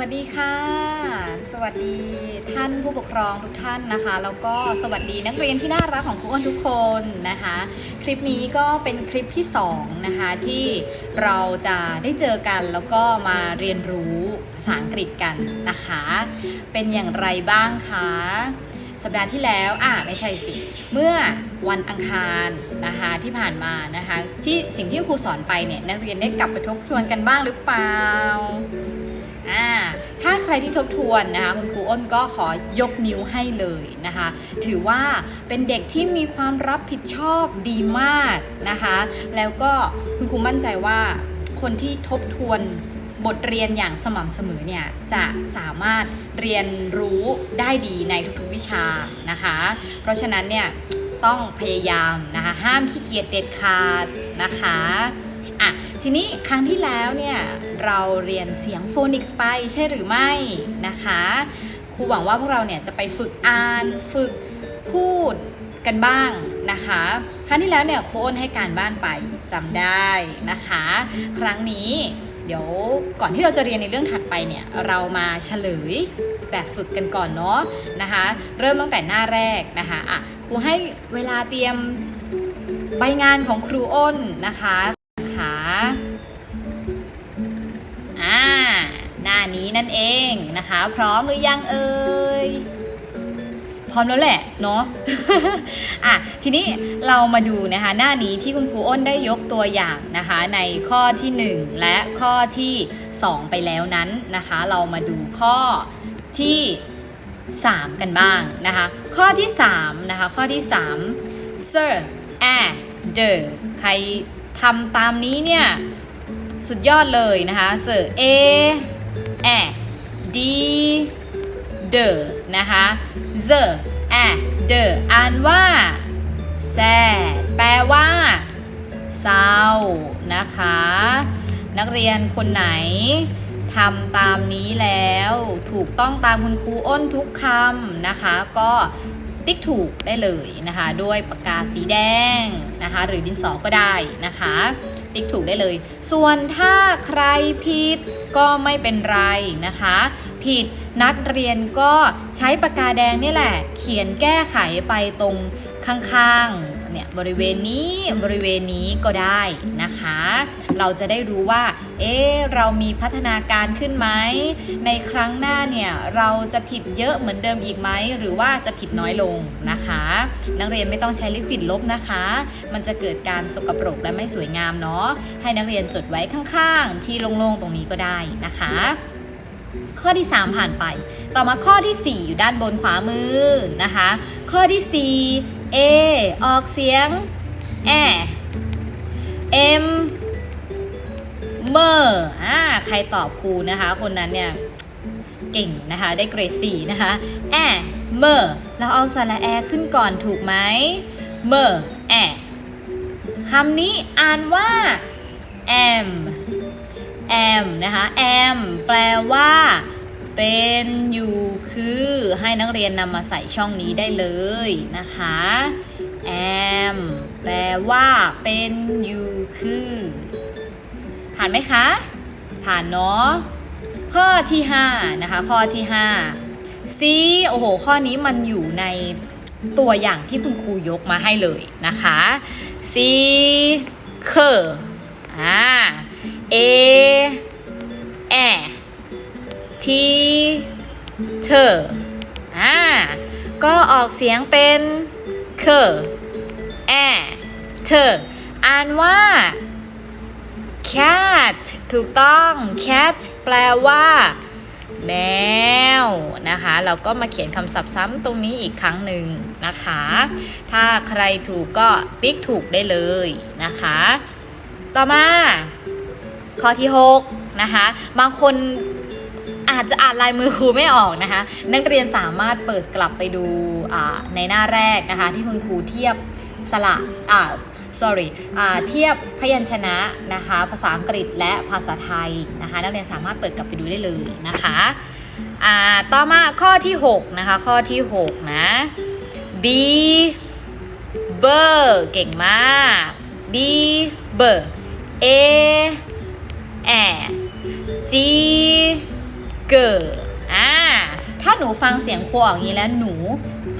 วัสดีค่ะ สวัสดีท่านผู้ปกครองทุกท่านนะคะ แล้วก็สวัสดีนักเรียนที่น่ารักของครูอ้นทุกคนนะคะ คลิปนี้ก็เป็นคลิปที่2นะคะที่เราจะได้เจอกันแล้วก็มาเรียนรู้ภาษาอังกฤษกันนะคะ เป็นอย่างไรบ้างคะสัปดาห์ที่แล้วอ่าไม่ใช่สิ เมื่อวันอังคารนะคะที่ผ่านมานะคะ ที่สิ่งที่ครูสอนไปเนี่ยนักเรียนได้กลับไปทบทวนกันบ้างหรือเปล่า อ่าถ้าใครที่ทบทวนนะคะคุณครูอ้นก็ขอยกนิ้วให้เลยนะคะ ถือว่าเป็นเด็กที่มีความรับผิดชอบดีมากนะคะ แล้วก็คุณครูมั่นใจว่าคนที่ทบทวนบทเรียนอย่างสม่ำเสมอเนี่ยจะสามารถเรียนรู้ได้ดีในทุกๆวิชานะคะ เพราะฉะนั้นเนี่ยต้องพยายามนะคะห้ามขี้เกียจเด็ดขาดนะคะอะทีนี้ครั้งที่แล้วเนี่ย เราเรียนเสียงโฟนิกส์ไปใช่หรือไม่นะคะ ครูหวังว่าพวกเราเนี่ยจะไปฝึกอ่าน ฝึกพูดกันบ้างนะคะครั้งที่แล้วเนี่ยโค้นให้การบ้านไปจำได้นะคะ ครั้งนี้เดี๋ยวก่อนที่เราจะเรียนในเรื่องถัดไปเนี่ยเรามาเฉลยแบบฝึกกันก่อนเนาะนะคะ เริ่มตั้งแต่หน้าแรกนะคะอะครูให้เวลาเตรียมใบงานของครูอ้นนะคะค่ะ อ่าหน้านี้นั่นเองนะคะ พร้อมหรือยังเอ่ยพร้อมแล้วแหละเนาะอะทีนี้เรามาดูนะคะหน้านี้ที่คุณครูอ้นได้ยกตัวอย่างนะคะ ในข้อที่ 1 และข้อที่ 2 ไปแล้วนั้นนะคะ เรามาดูข้อที่ 3 กันบ้างนะคะ ข้อที่3นะคะข้อที่3 sir a the ใครทำตามนี้เนี่ย สุดยอดเลยนะคะ sir a a d the นะคะ the a the อ่านว่า sad แปลว่าเศร้านะคะ นักเรียนคนไหนทำตามนี้แล้วถูกต้องตามคุณครูอ้นทุกคำนะคะ ก็ติ๊กถูกได้เลยนะคะ ด้วยปากกาสีแดงนะคะ หรือดินสอก็ได้นะคะ ติ๊กถูกได้เลย ส่วนถ้าใครผิดก็ไม่เป็นไรนะคะ ผิดนักเรียนก็ใช้ปากกาแดงนี่แหละ เขียนแก้ไขไปตรงข้างๆ เนี่ยบริเวณนี้บริเวณนี้ก็ได้นะคะ เราจะได้รู้ว่า เอ๊เรามีพัฒนาการขึ้นไหมในครั้งหน้าเนี่ยเราจะผิดเยอะเหมือนเดิมอีกไหมหรือว่าจะผิดน้อยลงนะคะ นักเรียนไม่ต้องใช้ลิควิดลบนะคะ มันจะเกิดการสกปรกและไม่สวยงามเนาะให้นักเรียนจดไว้ข้างๆ ที่โล่งๆตรงนี้ก็ได้นะคะข้อที่ 3 ผ่านไป ต่อมาข้อที่ 4 อยู่ด้านบนขวามือนะคะ ข้อที่ 4 A ออกเสียงแอ M เมอร์อ่าใครตอบครูนะคะ คนนั้นเนี่ยเก่งนะคะ ได้เกรด4นะคะแอเมอร์เราเอาสระแอขึ้นก่อนถูกไหมเมอร์แอคำนี้อ่านว่า am am นะคะ am แปลว่า เป็นอยู่คือให้นักเรียนนำมาใส่ช่องนี้ได้เลยนะคะ am แปลว่าเป็นอยู่คือ ผ่านไหมคะ ผ่านเนาะข้อที่5นะคะข้อที่5 C โอ้โห ข้อนี้มันอยู่ในตัวอย่างที่คุณครูยกมาให้เลยนะคะ C เคออ่า A แอ T เธออ่าก็ออกเสียงเป็นเคอแอเธออ่านว่า cat ถูกต้อง cat แปลว่า แมวนะคะ เราก็มาเขียนคำศัพท์ซ้ำตรงนี้อีกครั้งหนึ่งนะคะ ถ้าใครถูกก็ติ๊กถูกได้เลยนะคะ ต่อมา ข้อที่ 6 นะคะ บางคน อาจจะอ่านลายมือครูไม่ออกนะคะ นักเรียนสามารถเปิดกลับไปดูในหน้าแรกนะคะ ที่คุณครูเทียบสระอ่า sorry อ่าเทียบพยัญชนะนะคะ ภาษาอังกฤษและภาษาไทยนะคะ นักเรียนสามารถเปิดกลับไปดูได้เลยนะคะอ่าต่อมาข้อที่ 6 นะคะ ข้อที่ 6 นะ B เบอร์เก่งมาก B เบอร์ A แอ G เกอ่าถ้าหนูฟังเสียงครูออกอย่างนี้แล้วหนู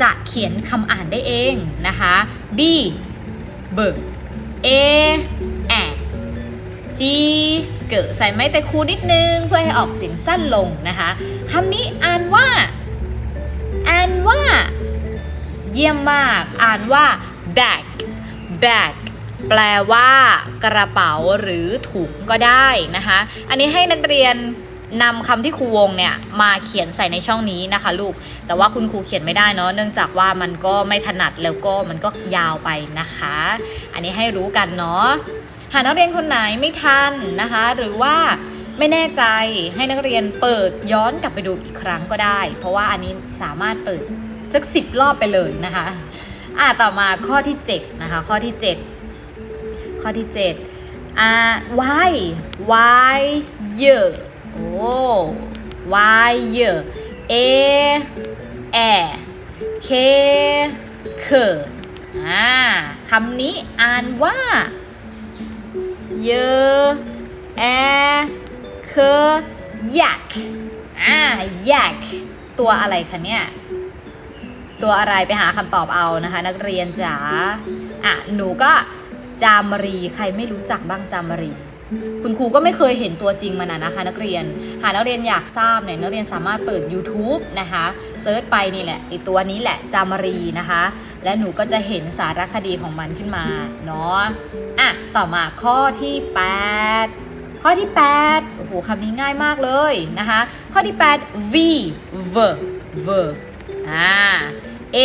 จะเขียนคำอ่านได้เองนะคะ B เบิก A แอ G เกิดใส่ไม้แต่ครูนิดนึงเพื่อให้ออกเสียงสั้นลงนะคะคำนี้อ่านว่า อ่านว่า เยี่ยมมาก อ่านว่า bag bag แปลว่ากระเป๋าหรือถุงก็ได้นะคะ อันนี้ให้นักเรียน นำคำที่ครูวงเนี่ยมาเขียนใส่ในช่องนี้นะคะ ลูก แต่ว่าคุณครูเขียนไม่ได้เนาะเนื่องจากว่ามันก็ไม่ถนัดแล้วก็มันก็ยาวไปนะคะ อันนี้ให้รู้กันเนาะหากนักเรียนคนไหนไม่ทันนะคะ หรือว่าไม่แน่ใจให้นักเรียนเปิดย้อนกลับไปดูอีกครั้งก็ได้ เพราะว่าอันนี้สามารถเปิดสักสิบรอบไปเลยนะคะอะต่อมาข้อที่7นะคะข้อที่ 7 ข้อที่7อ่า why why เยอะ โอ้ why เยอะ a แอ k เคอ่าคำนี้อ่านว่าเยอแอเคยักอ่ายักตัวอะไรคะเนี่ย ตัวอะไรไปหาคำตอบเอานะคะ นักเรียนจ๋าอะหนูก็จามรีใครไม่รู้จักบ้างจามรี คุณครูก็ไม่เคยเห็นตัวจริงมันนะนะคะ นักเรียน หากนักเรียนอยากทราบเนี่ยนักเรียนสามารถเปิด YouTube นะคะเซิร์ชไปนี่แหละไอตัวนี้แหละจามรีนะคะ และหนูก็จะเห็นสารคดีของมันขึ้นมาเนาะอะต่อมาข้อที่ 8 ข้อที่ 8 โอ้โหคำนี้ง่ายมากเลยนะคะ ข้อที่ 8 v v v อ่า a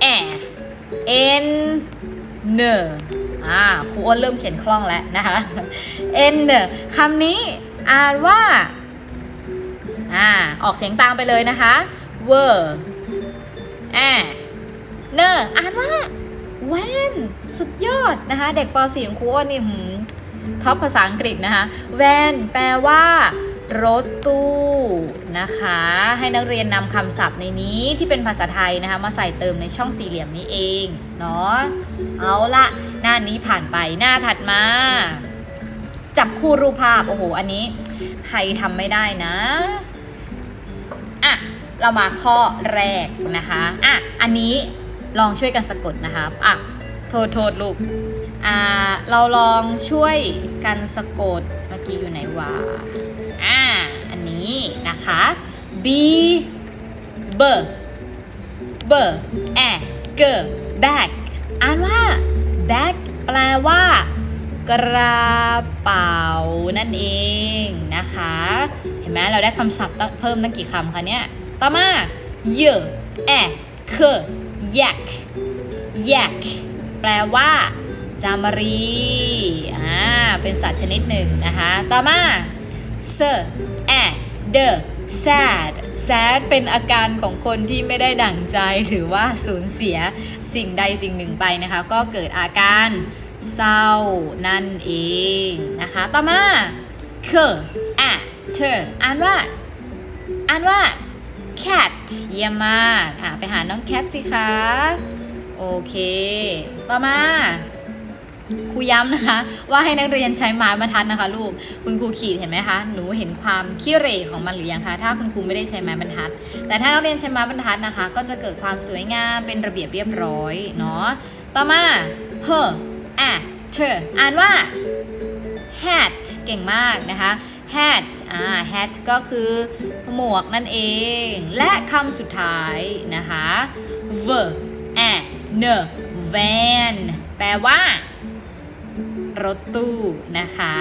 แอ n อ่าครูอ้นเริ่มเขียนคล่องแล้วนะคะ n เนคำนี้อ่านว่าอ่าออกเสียงตามไปเลยนะคะเวอร์แอเนออ่านว่าแวนสุดยอดนะคะ เด็กป .4 ของครูอ้นนี่หืมท็อปภาษาอังกฤษนะคะแวนแปลว่ารถตู้นะคะ ให้นักเรียนนำคำศัพท์ในนี้ที่เป็นภาษาไทยนะคะ มาใส่เติมในช่องสี่เหลี่ยมนี้เอง เนาะเอาละ หน้านี้ผ่านไปหน้าถัดมา จับคู่รูปภาพ โอ้โห อันนี้ ใครทำไม่ได้นะอะเรามาข้อแรกนะคะอะอันนี้ลองช่วยกันสะกดนะคะอะโทษโทษลูกอ่าเราลองช่วยกันสะกดเมื่อกี้อยู่ไหนวะอ่าอันนี้นะคะ b b b a g bag อ่านว่า bag แปลว่า กระเป๋านั่นเองนะคะ เห็นไหมเราได้คำศัพท์เพิ่มตั้งกี่คำคะเนี่ย ต่อมาเยอะแอเคยักยักแปลว่า จามรีอ่าเป็นสัตว์ชนิดหนึ่งนะคะ ต่อมา s a d sad sad เป็นอาการของคนที่ไม่ได้ดั่งใจหรือว่าสูญเสีย สิ่งใดสิ่งหนึ่งไปนะคะ ก็เกิดอาการเศร้านั่นเองนะคะ ต่อมา k a t อ่านว่าอ่านว่า cat เยี่ยมมาก อะ ไปหาน้องแคทสิคะ โอเค ต่อมา ครูย้ำนะคะ ว่าให้นักเรียนใช้ไม้บรรทัดนะคะ ลูกคุณครูขีดเห็นไหมคะหนูเห็นความขี้เหร่ของมันหรือยังคะถ้าคุณครูไม่ได้ใช้ไม้บรรทัด แต่ถ้านักเรียนใช้ไม้บรรทัดนะคะ ก็จะเกิดความสวยงามเป็นระเบียบเรียบร้อยเนาะต่อมา her a t อ่านว่า hat เก่งมากนะคะ hat อ่า hat ก็คือหมวกนั่นเอง และคำสุดท้ายนะคะ v a n van แปลว่า รถตู้นะคะ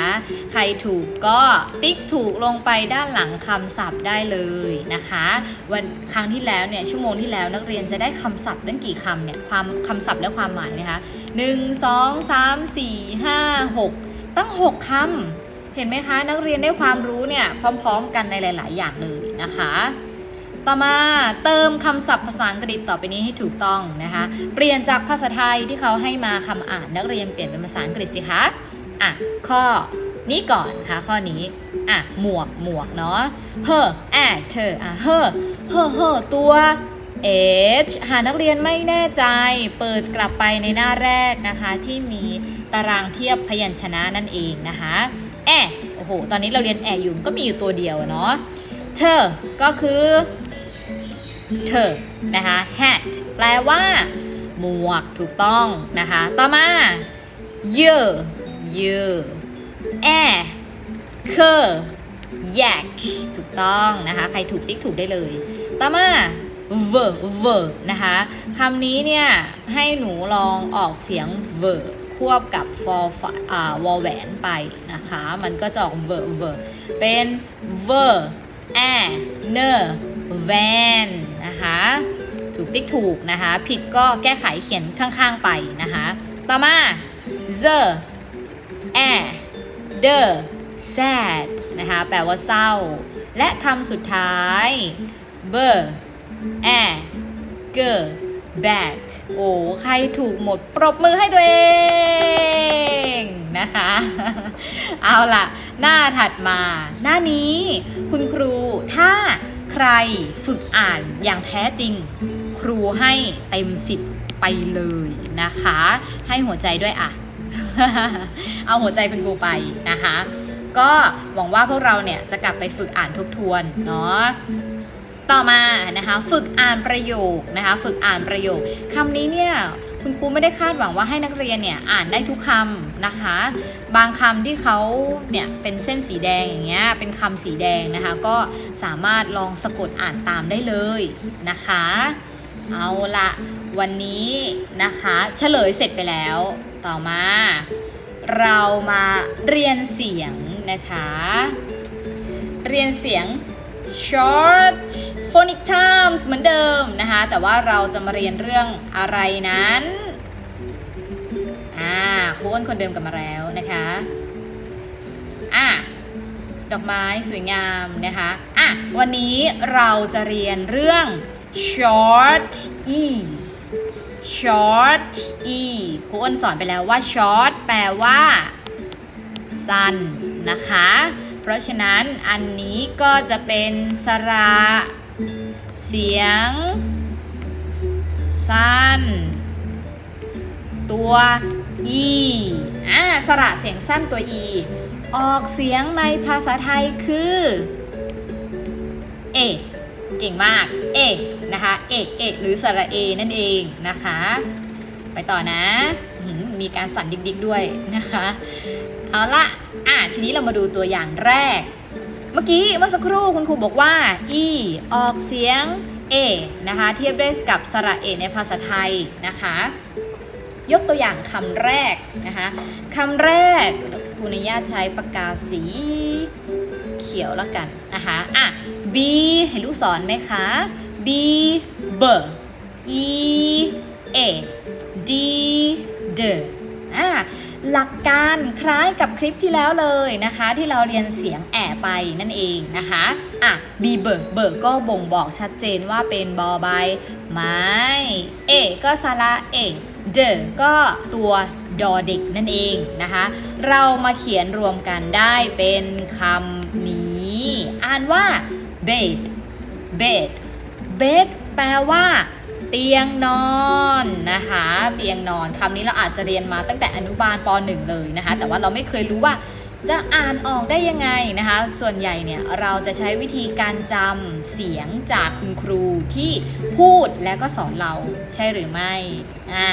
ใครถูกก็ติ๊กถูกลงไปด้านหลังคำศัพท์ได้เลยนะคะ วันครั้งที่แล้วเนี่ยชั่วโมงที่แล้วนักเรียนจะได้คำศัพท์ตั้งกี่คำเนี่ยความคำศัพท์และความหมายนะคะหนึ่งสองสามสี่ห้าหกตั้งหกคำเห็นไหมคะ นักเรียนได้ความรู้เนี่ยพร้อม ๆ กันในหลาย ๆ อย่างเลยนะคะ ต่อมาเติมคำศัพท์ภาษาอังกฤษต่อไปนี้ให้ถูกต้องนะคะ เปลี่ยนจากภาษาไทยที่เขาให้มาคำอ่านนักเรียนเปลี่ยนเป็นภาษาอังกฤษสิคะอะข้อนี้ก่อนค่ะข้อนี้อะหมวกหมวกเนาะ her at เธออะ her her her ตัว h หากนักเรียนไม่แน่ใจเปิดกลับไปในหน้าแรกนะคะ ที่มีตารางเทียบพยัญชนะนั่นเองนะคะแอโอ้โห ตอนนี้เราเรียนแออยู่ก็มีอยู่ตัวเดียวเนาะเธอก็คือ เธอนะคะ hat แปลว่า หมวกถูกต้องนะคะ ต่อมา year year แอเคอ yak ถูกต้องนะคะ ใครถูกติ๊กถูกได้เลย ต่อมา ver ver นะคะคำนี้เนี่ย ให้หนูลองออกเสียง ver ควบกับ for อ่าวอแหวนไปนะคะ มันก็จะออก ver ver เป็น ver a n e van นะคะ ถูกติ๊กถูกนะคะ ผิดก็แก้ไขเขียนข้างๆไปนะคะ ต่อมา the a the sad นะคะ แปลว่าเศร้า และคำสุดท้าย b a g back โอ้ใครถูกหมด ปรบมือให้ตัวเองนะคะ เอาล่ะ หน้าถัดมา หน้านี้ คุณครูถ้า ใครฝึกอ่านอย่างแท้จริง ครูให้เต็มสิบไปเลยนะคะ ให้หัวใจด้วยอะ เอาหัวใจคุณครูไปนะคะ ก็หวังว่าพวกเราเนี่ยจะกลับไปฝึกอ่านทบทวนเนาะต่อมานะคะ ฝึกอ่านประโยคนะคะ ฝึกอ่านประโยคคำนี้เนี่ย คุณครูไม่ได้คาดหวังว่าให้นักเรียนเนี่ยอ่านได้ทุกคำนะคะ บางคำที่เขาเนี่ยเป็นเส้นสีแดงอย่างเงี้ยเป็นคำสีแดงนะคะ ก็สามารถลองสะกดอ่านตามได้เลยนะคะ เอาละวันนี้นะคะเฉลยเสร็จไปแล้ว ต่อมา เรามาเรียนเสียงนะคะ เรียนเสียง short phonic times เหมือนเดิมนะคะ แต่ว่าเราจะมาเรียนเรื่องอะไรนั้นอ่าครูอ้นคนเดิมกลับมาแล้วนะคะอะดอกไม้สวยงามนะคะอะวันนี้เราจะเรียนเรื่อง short e short e ครูอ้นสอนไปแล้วว่า short แปลว่าสั้นนะคะ เพราะฉะนั้นอันนี้ก็จะเป็นสระ เสียง สั้น ตัว e อ่าสระเสียงสั้นตัว e ออกเสียงในภาษาไทยคือ เอ เก่งมาก เอ นะคะ เอกเอกหรือสระเอนั่นเองนะคะ ไปต่อนะ มีการสั่นดิกๆด้วยนะคะ เอาละอะทีนี้เรามาดูตัวอย่างแรก เมื่อกี้เมื่อสักครู่คุณครูบอกว่า e ออกเสียง a นะคะ เทียบได้กับสระเอในภาษาไทยนะคะ ยกตัวอย่างคำแรกนะคะคำแรกครูอนุญาตใช้ปากกาสีเขียวแล้วกันนะคะอะ b เห็นลูกศรไหมคะ b b e a d d อะ หลักการคล้ายกับคลิปที่แล้วเลยนะคะ ที่เราเรียนเสียงแอะไปนั่นเองนะคะอะ b เบิร์เบิร์ก็บ่งบอกชัดเจนว่าเป็นบอใบไม้ a ก็สระเอเดก็ตัวดอเด็กนั่นเองนะคะ เรามาเขียนรวมกันได้เป็นคำนี้ อ่านว่า bed bed bed แปลว่า เตียงนอนนะคะ เตียงนอนคำนี้เราอาจจะเรียนมาตั้งแต่อนุบาลป .1 เลยนะคะ แต่ว่าเราไม่เคยรู้ว่าจะอ่านออกได้ยังไงนะคะ ส่วนใหญ่เนี่ยเราจะใช้วิธีการจำเสียงจากคุณครูที่พูดแล้วก็สอนเราใช่หรือไม่อ่า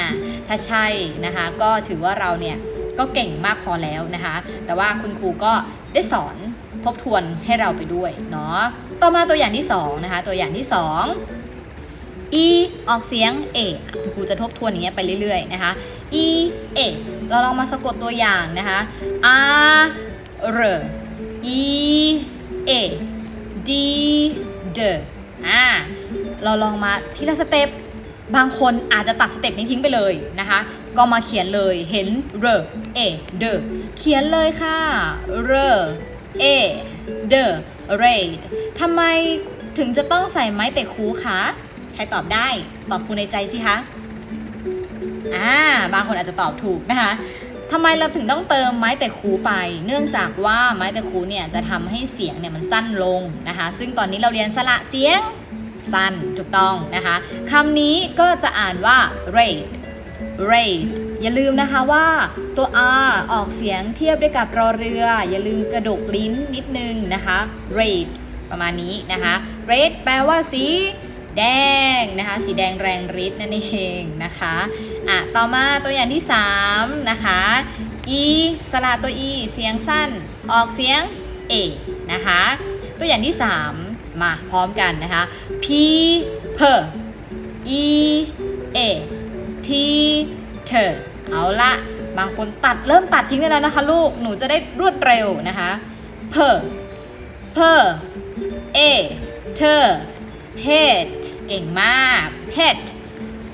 ถ้าใช่นะคะ ก็ถือว่าเราเนี่ยก็เก่งมากพอแล้วนะคะ แต่ว่าคุณครูก็ได้สอนทบทวนให้เราไปด้วยเนาะ ต่อมาตัวอย่างที่สองนะคะ ตัวอย่างที่ส อง e ออกเสียง a คุณครูจะทบทวนอย่างเงี้ยไปเรื่อยๆนะคะ e a เราลองมาสะกดตัวอย่างนะคะ r r e a d d อ่าเราลองมาทีละสเต็ปบางคนอาจจะตัดสเต็ปนี้ทิ้งไปเลยนะคะ ก็มาเขียนเลยเห็น r a d เขียนเลยค่ะ r a d raid ทำไมถึงจะต้องใส่ไม้เตะคูคะ ครตอบได้ ตอบครูในใจสิคะ อ่า บางคนอาจจะตอบถูกนะคะทำไมเราถึงต้องเติมไม้แต่คูไป เนื่องจากว่าไม้แต่คูเนี่ยจะทำให้เสียงเนี่ยมันสั้นลงนะคะ ซึ่งตอนนี้เราเรียนสระเสียงสั้นถูกต้องนะคะคำนี้ก็จะอ่านว่า raid raid อย่าลืมนะคะว่าตัว R ออกเสียงเทียบด้วยกับรอเรือ อย่าลืมกระดกลิ้นนิดนึงนะคะ red ประมาณนี้นะคะ red แปลว่าสี แดงนะคะ สีแดงแรงฤทธิ์นั่นเองนะคะอะต่อมาตัวอย่างที่ 3 นะคะ e สระตัว e เสียงสั้น ออกเสียง a นะคะ ตัวอย่างที่ 3 มาพร้อมกันนะคะ p p e a t t เอาละบางคนตัดเริ่มตัดทิ้งได้แล้วนะคะลูก หนูจะได้รวดเร็วนะคะ p p a t pet เก่งมาก pet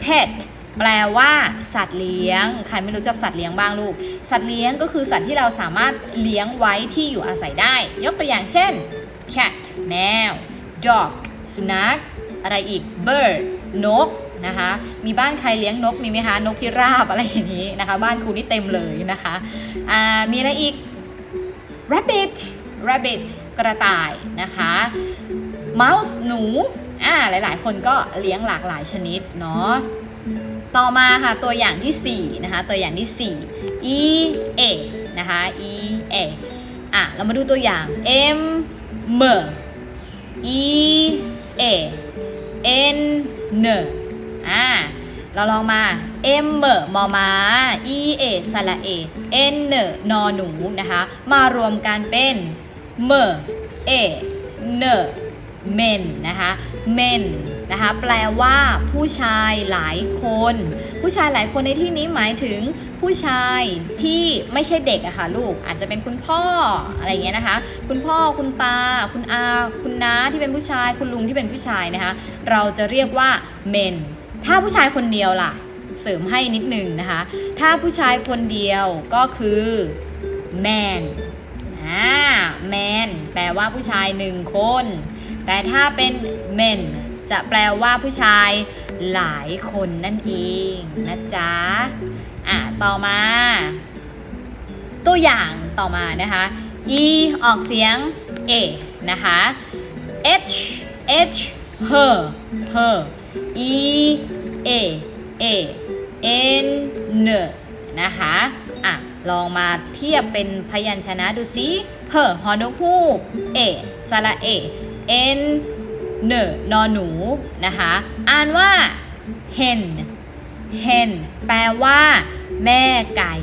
pet แปลว่า สัตว์เลี้ยง ใครไม่รู้จักสัตว์เลี้ยงบ้างลูก สัตว์เลี้ยงก็คือสัตว์ที่เราสามารถเลี้ยงไว้ที่อยู่อาศัยได้ ยกตัวอย่างเช่น cat แมว dog สุนัข อะไรอีก bird นกนะคะ มีบ้านใครเลี้ยงนกมีไหมคะ นกพิราบอะไรอย่างนี้นะคะ บ้านครูนี่เต็มเลยนะคะ มีอะไรอีก rabbit rabbit กระต่ายนะคะ mouse หนู อ่าหลายๆ คนก็เลี้ยงหลากหลายชนิดเนาะต่อมาค่ะตัวอย่างที่4นะคะตัวอย่างที่4 e a นะคะ e a อะเรามาดูตัวอย่าง m m e a n n อ่าเราลองมา m มมอมา e a สระเอ n นอหนูนะคะมารวมกันเป็น m a n men นะคะ men นะคะแปลว่าผู้ชายหลายคน ผู้ชายหลายคนในที่นี้หมายถึงผู้ชายที่ไม่ใช่เด็กอะค่ะลูกอาจจะเป็นคุณพ่ออะไรอย่างเงี้ยนะคะ คุณพ่อคุณตา คุณอา คุณน้าที่เป็นผู้ชาย คุณลุงที่เป็นผู้ชายนะคะ เราจะเรียกว่า men ถ้าผู้ชายคนเดียวล่ะ เสริมให้นิดนึงนะคะ ถ้าผู้ชายคนเดียวก็คือ man อ่า man แปลว่าผู้ชายหนึ่งคน แต่ถ้าเป็น men จะแปลว่าผู้ชายหลายคนนั่นเองนะจ๊ะ อะ ต่อมา ตัวอย่างต่อมานะคะ e ออกเสียง a นะคะ h h her her e a a n n นะคะอะ ลองมาเทียบเป็นพยัญชนะดูสิเฮอฮอนกฮูกเอสระเอ n เนนอหนูนะคะ อ่านว่า hen hen แปลว่า แม่ไก่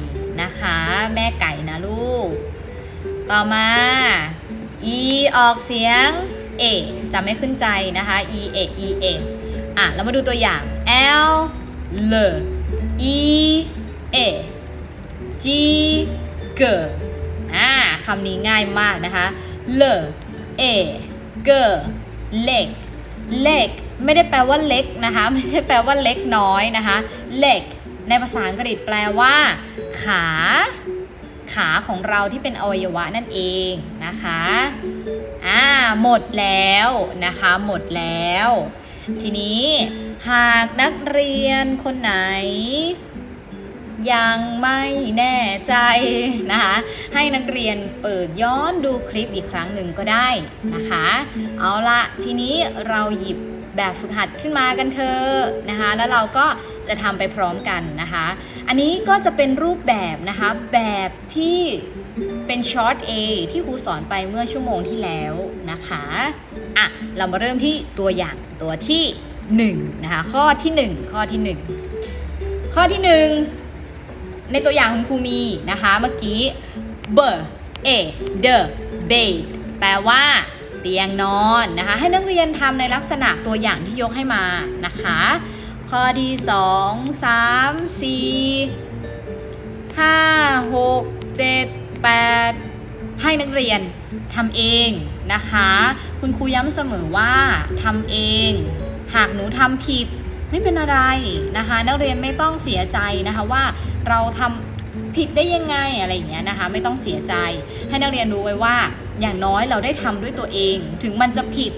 นะคะ แม่ไก่นะลูก ต่อมา e ออกเสียง a จะไม่ขึ้นใจนะคะ e a e a อะเรามาดูตัวอย่าง l l e a g g อ่าคำนี้ง่ายมากนะคะ l a g เล็กเล็กไม่ได้แปลว่าเล็กนะคะ ไม่ใช่แปลว่าเล็กน้อยนะคะเล็กในภาษาอังกฤษแปลว่า ขา ขาของเราที่เป็นอวัยวะนั่นเองนะคะอ่าหมดแล้วนะคะ หมดแล้ว ทีนี้หากนักเรียนคนไหน ยังไม่แน่ใจนะคะ ให้นักเรียนเปิดย้อนดูคลิปอีกครั้งหนึ่งก็ได้นะคะ เอาละทีนี้เราหยิบแบบฝึกหัดขึ้นมากันเถอะนะคะ แล้วเราก็จะทำไปพร้อมกันนะคะ อันนี้ก็จะเป็นรูปแบบนะคะ แบบที่เป็นช็อต A ที่ครูสอนไปเมื่อชั่วโมงที่แล้วนะคะอะเรามาเริ่มที่ตัวอย่างตัวที่1นะคะข้อที่ 1 ข้อที่ 1 ข้อที่ 1 ในตัวอย่างคุณครูมีนะคะเมื่อกี้ b a the bed แปลว่าเตียงนอนนะคะให้นักเรียนทำในลักษณะตัวอย่างที่ยกให้มานะคะ ข้อที่2 3 4 5 6 7 8 ให้นักเรียนทำเองนะคะ คุณครูย้ำเสมอว่าทำเอง หากหนูทำผิดไม่เป็นอะไรนะคะ นักเรียนไม่ต้องเสียใจนะคะว่า เราทำผิดได้ยังไงอะไรอย่างเงี้ยนะคะไม่ต้องเสียใจให้นักเรียนรู้ไว้ว่า อย่างน้อยเราได้ทำด้วยตัวเอง ถึงมันจะผิด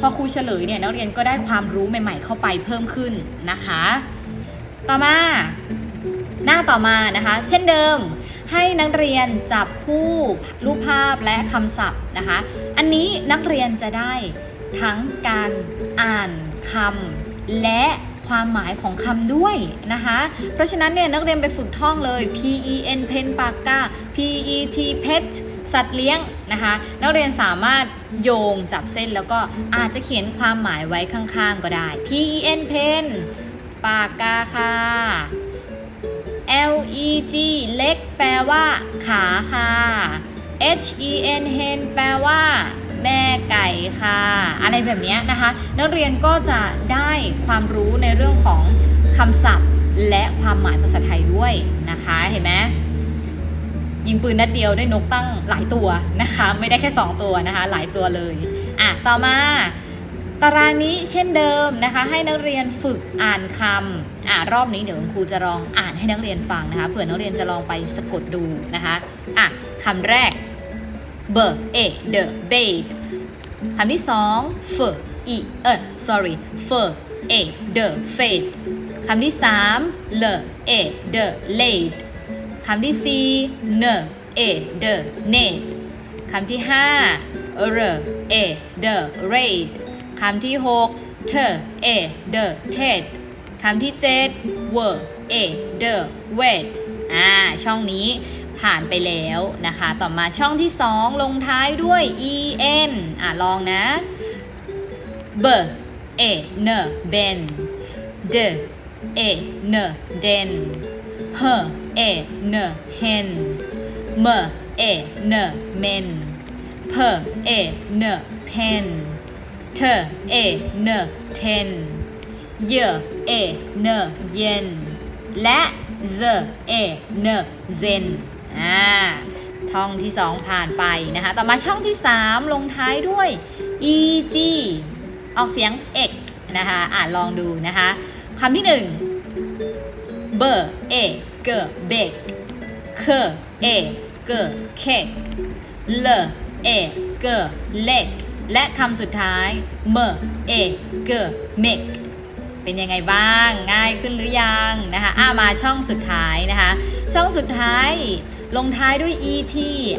พอครูเฉลยเนี่ยนักเรียนก็ได้ความรู้ใหม่ ๆ เข้าไปเพิ่มขึ้นนะคะ ต่อมาหน้าต่อมานะคะ เช่นเดิม ให้นักเรียนจับคู่รูปภาพและคำศัพท์นะคะ อันนี้นักเรียนจะได้ทั้งการอ่านคำและ ความหมายของคำด้วยนะคะ เพราะฉะนั้นเนี่ยนักเรียนไปฝึกท่องเลย P E N เพนปากกา P E T pet สัตว์เลี้ยงนะคะ นักเรียนสามารถโยงจับเส้นแล้วก็อาจจะเขียนความหมายไว้ข้างๆก็ได้ P E N pen ปากกาค่ะ L E G เล็กแปลว่า ขาค่ะ H E N hen แปลว่า แม่ไก่ค่ะ อะไรแบบนี้นะคะ นักเรียนก็จะได้ความรู้ในเรื่องของคำศัพท์และความหมายภาษาไทยด้วยนะคะเห็นไหมยิงปืนนัดเดียวได้นกตั้งหลายตัวนะคะ ไม่ได้แค่ 2 ตัวนะคะ หลายตัวเลยอะต่อมาตารางนี้เช่นเดิมนะคะ ให้นักเรียนฝึกอ่านคำอ่ารอบนี้เดี๋ยวครูจะลองอ่านให้นักเรียนฟังนะคะเผื่อนักเรียนจะลองไปสะกดดูนะคะอะคำแรก b a the bait คำที่สอง f e เออ sorry f a the fate คำที่สาม l a the late คำที่สี่ n a the net คำที่ห้า r a the raid คำที่หก t a the ted คำที่เจ็ด w a the wet อ่า ช่องนี้ ผ่านไปแล้วนะคะ ต่อมาช่องที่สองลงท้ายด้วย en อ่าลองนะ b a n ben d a n den h a n hen m a n men p a n pen t a n ten y a n yen และ z a n zen อ่าท่องที่ 2 ผ่านไปนะคะ ต่อมาช่องที่ 3 ลงท้ายด้วย e g ออกเสียง x นะคะ อ่านลองดูนะคะคำที่ 1 b a g bake k a g cake l a g leg และคำสุดท้าย m a g make เป็นยังไงบ้าง ง่ายขึ้นหรือยังนะคะ อ่ามาช่องสุดท้ายนะคะ ช่องสุดท้าย ลงท้ายด้วย et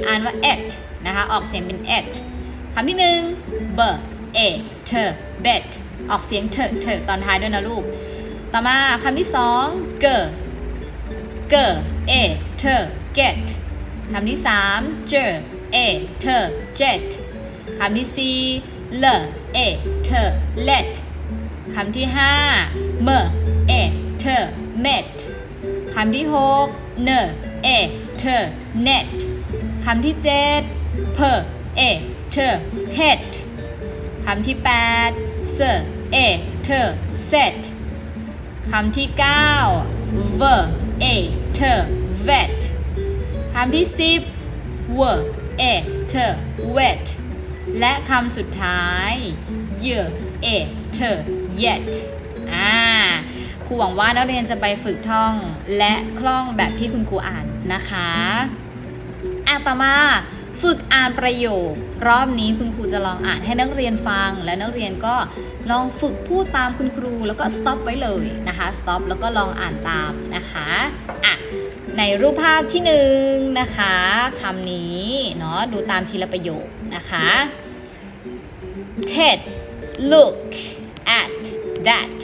อ่านว่า et นะคะ ออกเสียงเป็น et คำที่หนึ่ง b a t bet ออกเสียงเถเถตอนท้ายด้วยนะลูก ต่อมาคำที่สอง g g a t get คำที่สาม j a t jet คำที่สี่ l a t let คำที่5 m e t met คำที่6 n e t e r net คำที่ 7 p e t e r pet คำที่ 8 s e t set คำที่ 9 v e t vet คำที่ 10 w e t wet และคำสุดท้าย y e t yet อ่า ครูหวังว่านักเรียนจะไปฝึกท่องและคล่องแบบที่คุณครูอ่านนะคะอะต่อมาฝึกอ่านประโยค รอบนี้คุณครูจะลองอ่านให้นักเรียนฟัง และนักเรียนก็ลองฝึกพูดตามคุณครู แล้วก็ stop ไว้เลยนะคะ stop แล้วก็ลองอ่านตามนะคะอะในรูปภาพที่หนึ่งนะคะคำนี้เนาะดูตามทีละประโยคนะคะ Ted look at that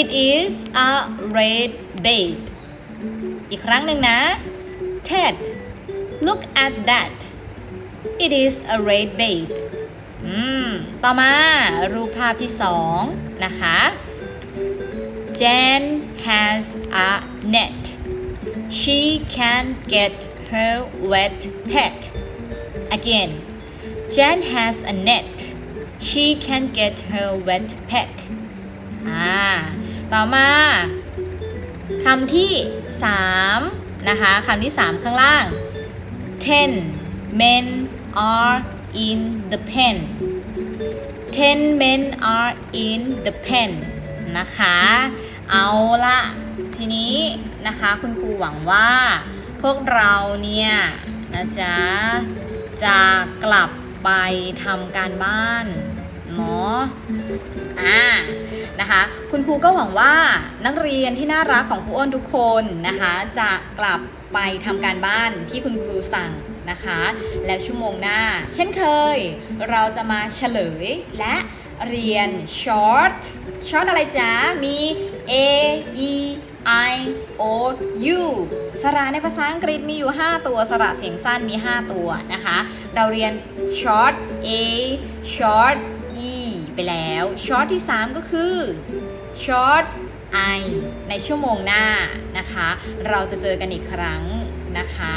it is a red bait อีกครั้งหนึ่งนะ Ted look at that it is a red bait อืม ต่อมารูปภาพที่สองนะคะ Jen has a net she can get her wet pet again Jen has a net she can get her wet pet อ่า ต่อมาคำที่3นะคะคำที่ 3 ข้างล่าง ten men are in the pen ten men are in the pen นะคะ เอาละทีนี้นะคะคุณครูหวังว่า พวกเราเนี่ยนะจ๊ะจะกลับไปทำการบ้านเนาะอ่า นะคะ คุณครูก็หวังว่านักเรียนที่น่ารักของครูอ้นทุกคนนะคะ จะกลับไปทำการบ้านที่คุณครูสั่งนะคะ แล้วชั่วโมงหน้า เช่นเคย เราจะมาเฉลยและเรียน short short อะไรจ๊ะ มี a e i o u สระในภาษาอังกฤษมีอยู่ 5 ตัวสระเสียงสั้นมี 5 ตัวนะคะ เราเรียน short a short e ไปแล้ว short ที่ 3 ก็คือ short i ในชั่วโมงหน้านะคะ เราจะเจอกันอีกครั้งนะคะ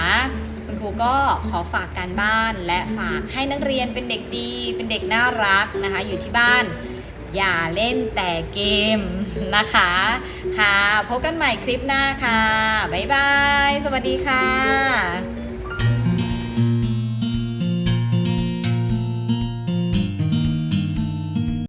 คุณครูก็ขอฝากการบ้านและฝากให้นักเรียนเป็นเด็กดี เป็นเด็กน่ารักนะคะ อยู่ที่บ้านอย่าเล่นแต่เกมนะคะ ค่ะ พบกันใหม่คลิปหน้าค่ะ บ๊ายบาย สวัสดีค่ะ